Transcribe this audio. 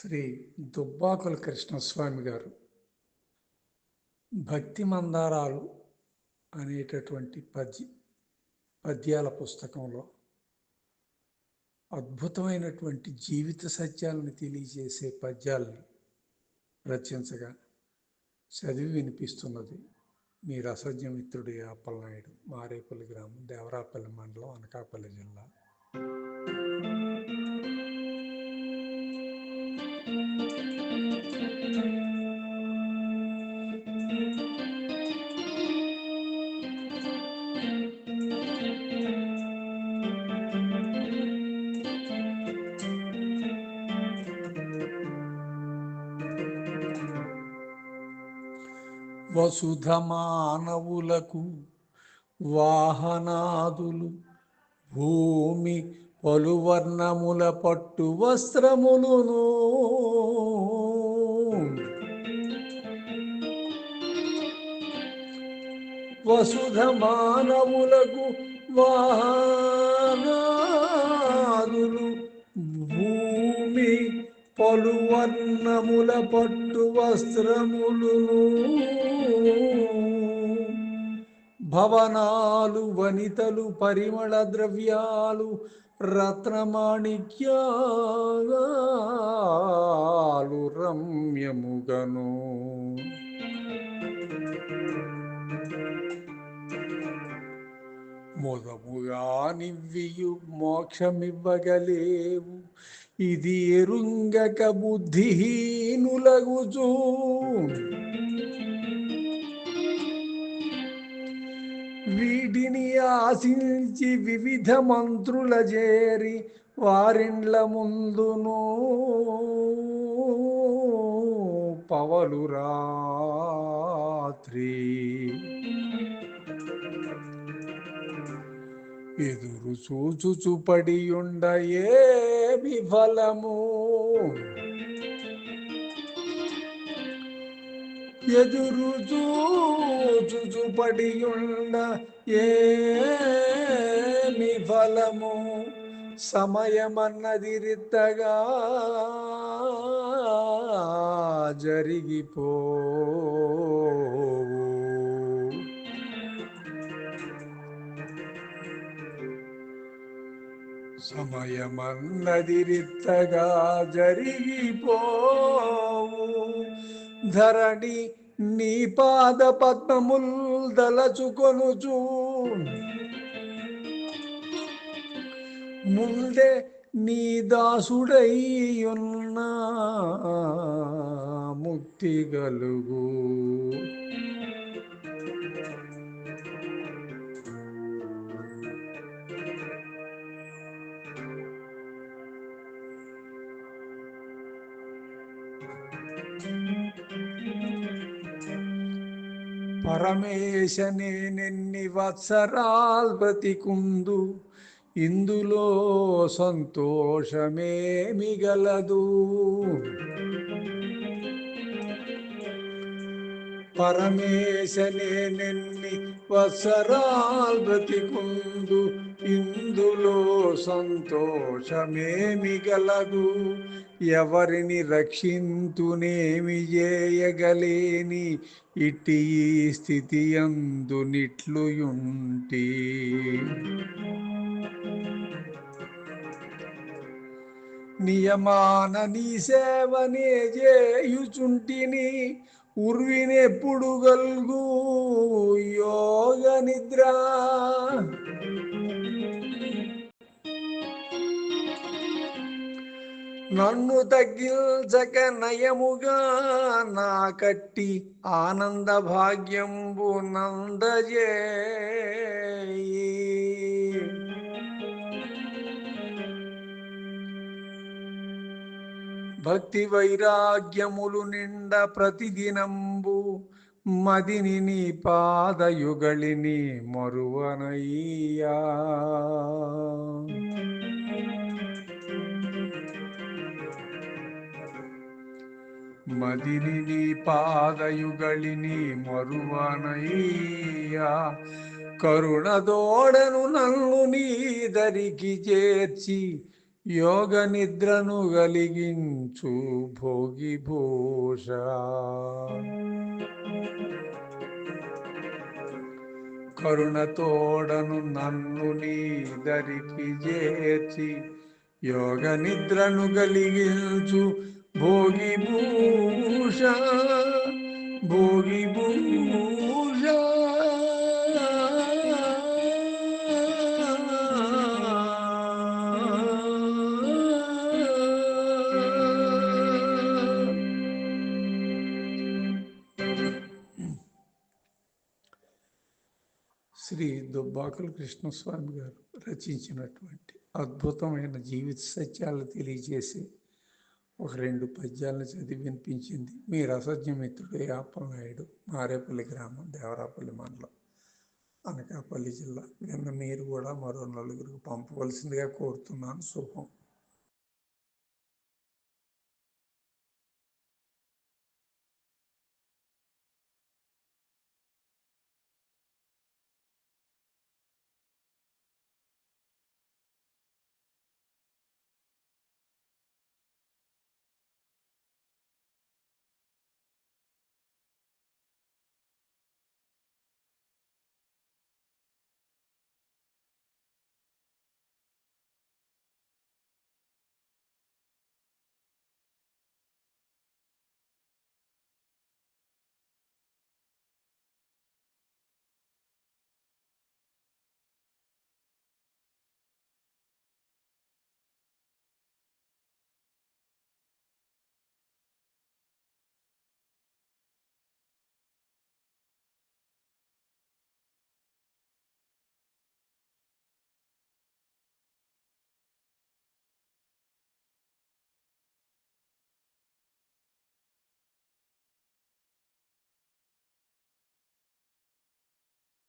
శ్రీ దుబ్బాకుల కృష్ణస్వామి గారు భక్తి మందారాలు అనేటటువంటి పద్య పద్యాల పుస్తకంలో అద్భుతమైనటువంటి జీవిత సత్యాలను తెలియజేసే పద్యాల్ని రచించగా చదివి వినిపిస్తున్నది మీ రసజ్ఞ మిత్రుడు అప్పలనాయుడు మారేపల్లి గ్రామం దేవరాపల్లి మండలం అనకాపల్లి జిల్లా. వసుధ మానవులకు వాహనాదులు భూమి పలువర్ణముల పట్టు వస్త్రములును. వసుధ మానవులకు వాహనాదులు భూమి పలువర్ణముల పట్టు వస్త్రములును. భవనాలు వనితలు పరిమళ ద్రవ్యాలు రత్నమాణిక్యాలు రమ్యముగను. మొదముగా నివ్వియు మోక్షమివ్వగలేవు. ఇది ఎరుంగక బుద్ధిహీనులగుచూ వీటిని ఆశించి వివిధ మంత్రుల చేరి వారిండ్ల ముందును పవలు రాత్రి. ఎదురు చూచుచు పడియుండ ఏ విఫలము? ఎదురు చూచుచు పడియుండ ఏమి ఫలము? సమయమన్నది రిత్తగా జరిగిపో. సమయమన్నది రిత్తగా జరిగిపోవు ధరణి నీ పాద పద్మముల్ దలచుకొనుచు. ముందే నీ దాసుడై ఉన్న ముక్తి గలుగు. పరమేశనే నెన్ని వత్సరాల్ బ్రతికుందు. ఇందులో సంతోషమే మిగలదు పరమేశనే నెన్ని వత్సరాల్ బ్రతికుందు. ఇందులో సంతోషమేమి గలదు? ఎవరిని రక్షింతునేమి చేయగలేని? ఇట్టి స్థితి అందునిట్లుయుంటి నియమాన నీ సేవనే చేయుచుంటిని. ఉర్వినెప్పుడు గల్గు యోగ నిద్ర. నన్ను తగ్గించక నయముగా నా కట్టి ఆనంద భాగ్యంబు నందజే భక్తి వైరాగ్యములు నిండ ప్రతిదినంబు మదిని నీ పాదయుగళిని మరువనయ్యా. మదిని నీ పాదయుగళిని మరువనయ్యా. కరుణదోడను నన్ను నీ దరికి చేర్చి యోగ నిద్రను గలిగించు భోగి భూష. కరుణతోడను నన్ను నీదరికి చేర్చి యోగ నిద్రను గలిగించు భోగి భూష. భోగి భూష శ్రీ దుబ్బాకుల కృష్ణస్వామి గారు రచించినటువంటి అద్భుతమైన జీవిత సత్యాలు తెలియజేసి ఒక రెండు పద్యాలను చదివి వినిపించింది మీ రసజ్ఞమిత్రుడు యాపలనాయుడు మారేపల్లి గ్రామం దేవరాపల్లి మండలం అనకాపల్లి జిల్లా. నిన్న మీరు కూడా మరో నలుగురికి పంపవలసిందిగా కోరుతున్నాను. శుభం.